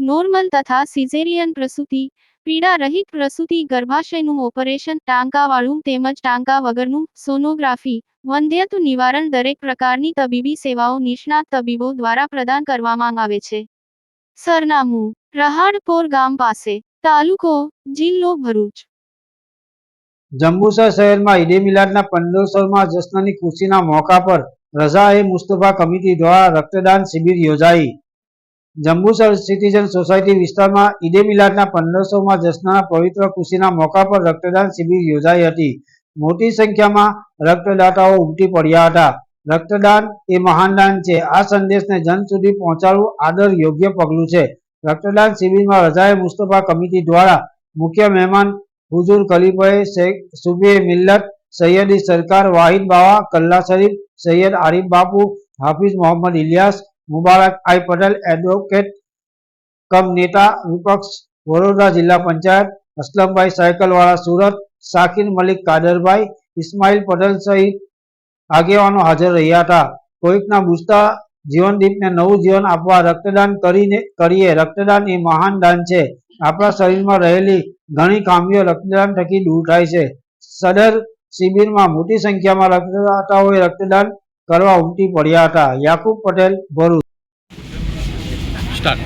Normal તથા caesarean પ્રસૂતિ પીડા રહિત પ્રસૂતિ, ગર્ભાશયનું ઓપરેશન, ટાંકાવાળું તેમજ ટાંકા વગરનું સોનોગ્રાફી વંધ્યત્વ નિવારણ દરેક પ્રકારની તબીબી સેવાઓ નિષ્ણાત તબીબો દ્વારા પ્રદાન કરવામાં આવે છે. સરનામું, રહાડપોર ગામ પાસે, તાલુકો, જિલ્લો ભરૂચ. જંબુસર શહેરમાં ઈડે મિલાદના પંદરસોમાં જશ્નની ખુશીના મોકા પર રઝા એ મુસ્તફા કમિટી દ્વારા રક્તદાન શિબિર યોજાઈ. જંબુસર સિટીઝન સોસાયટી વિસ્તારમાં ઈદે મિલાદના પંદરસોમાં જશ્નના પવિત્ર ખુશીના મોકા પર રક્તદાન શિબિર યોજાઈ હતી. મોટી સંખ્યામાં રક્તદાતાઓ ઉમટી પડ્યા હતા. રક્તદાન એ મહાન દાન છે. આ સંદેશને જન સુધી પહોંચાડવું આદર યોગ્ય પગલું છે. રક્તદાન શિબિરમાં રઝાએ મુસ્તફા કમિટી દ્વારા મુખ્ય મહેમાન હુજુર ખલીફાએ શેખ સુબે મિલ્લત, સૈયદી સરકાર, વાહિદ બાવા, કલ્લા શરીફ, સૈયદ આરિફ બાપુ, હાફિઝ મોહમ્મદ ઇલિયાસ મુબારક, આઈ પટેલ એડવોકેટ કમ નેતા, વિપક્ષ, વડોદરા જિલ્લા પંચાયત, અસલમભાઈ સાયકલવાળા, સુરત શાકિર મલિક, કાદરભાઈ, ઇસ્માઇલ પટેલ સહિત આગેવાનો હાજર રહ્યા હતા. કોઈકના બુસ્તા જીવનદીપને નવું જીવન આપવા રક્તદાન કરીને, કરીએ. રક્તદાન એ મહાન દાન છે. આપણા શરીરમાં રહેલી ઘણી ખામીઓ રક્તદાન થકી દૂર થાય છે. સદર શિબિરમાં મોટી સંખ્યામાં રક્તદાતાઓએ રક્તદાન કરવા ઉમટી પડ્યા હતા. યાકુબ પટેલ ભરૂચ. સ્ટાર્ટ.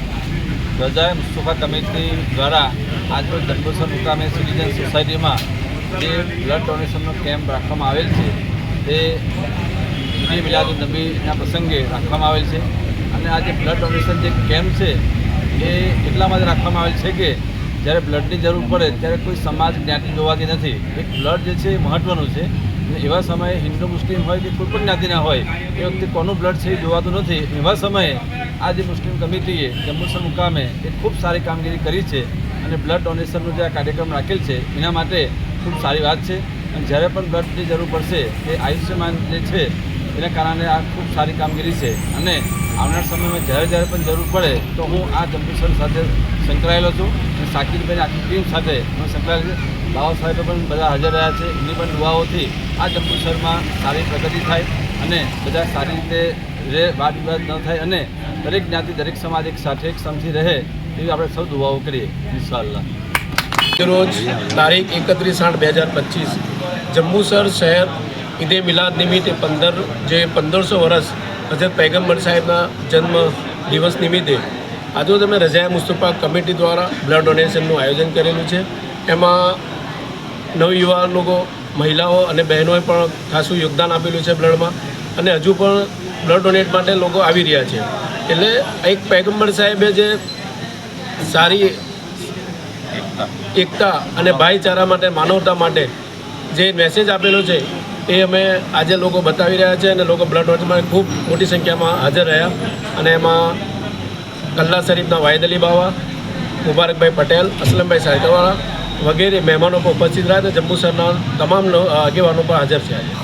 રજાએ મુસ્તફા કમિટી દ્વારા આજરોજ જંબુસર મુકામે સિટીઝન સોસાયટીમાં જે બ્લડ ડોનેશનનો કેમ્પ રાખવામાં આવેલ છે તે ઈદી મિલાદ નબીના પ્રસંગે રાખવામાં આવેલ છે. અને આ જે બ્લડ ડોનેશન જે કેમ્પ છે એ એટલા માટે રાખવામાં આવેલ છે કે જ્યારે બ્લડની જરૂર પડે ત્યારે કોઈ સમાજ જ્ઞાતિ જોવાતી નથી. એક બ્લડ જે છે એ મહત્ત્વનું છે. એવા સમયે હિન્દુ, મુસ્લિમ હોય કે કોઈ પણ જ્ઞાતિના હોય, એ વખતે કોનું બ્લડ છે એ જોવાતું નથી. એવા સમયે આ જે મુસ્લિમ કમિટીએ જંબુસર મુકામે એ ખૂબ સારી કામગીરી કરી છે અને બ્લડ ડોનેશનનો જે આ કાર્યક્રમ રાખેલ છે, એના માટે ખૂબ સારી વાત છે. અને જ્યારે પણ બ્લડની જરૂર પડશે, એ આયુષ્યમાન જે છે, એના કારણે આ ખૂબ સારી કામગીરી છે. અને આવનાર સમયમાં જ્યારે જ્યારે પણ જરૂર પડે, તો હું આ જંબુસર સાથે સંકળાયેલો છું અને સાકિરભાઈ આખી ટીમ સાથે હું સંકળાયેલો છું. બાબા સાહેબ પણ બધા હાજર રહ્યા છે. એની પણ દુઆઓથી આ જંબુસરમાં સારી પ્રગતિ થાય અને બધા સારી રીતે રહે વાદ વિવાદ ન થાય અને દરેક જ્ઞાતિ, દરેક સમાજ એક સાથે, એક સમજી રહે એવી આપણે સૌ દુઆઓ કરીએ, ઇન્શાઅલ્લાહ. રોજ તારીખ એકત્રીસ આઠ બે હજાર પચીસ, જંબુસર શહેર ઈદે મિલાદ નિમિત્તે પંદર, જે પંદરસો વર્ષ હજરત પૈગમ્બર સાહેબના જન્મ દિવસ નિમિત્તે આજે તમે રજાયા મુસ્તફા કમિટી દ્વારા બ્લડ ડોનેશનનું આયોજન કરેલું છે. એમાં નવયુવાન લોકો મહિલાઓ અને બહેનોએ પણ ખાસું યોગદાન આપેલું છે બ્લડમાં અને હજુ પણ બ્લડ ડોનેટ માટે લોકો આવી રહ્યા છે. એટલે એક પૈગંબર સાહેબે જે સારી એકતા. અને ભાઈચારા માટે માનવતા માટે જે મેસેજ આપેલો છે એ અમે આજે લોકો બતાવી રહ્યા છે અને લોકો બ્લડ ડોનેટમાં ખૂબ મોટી સંખ્યામાં હાજર રહ્યા. અને એમાં કલ્લા શરીફના વાહિદ અલી બાવા મુબારકભાઈ પટેલ અસલમભાઈ સાયકલવાળા વગેરે મહેમાનો પણ ઉપસ્થિત રહ્યા હતા. જંબુસરના તમામ આગેવાનો પણ હાજર છે આજે.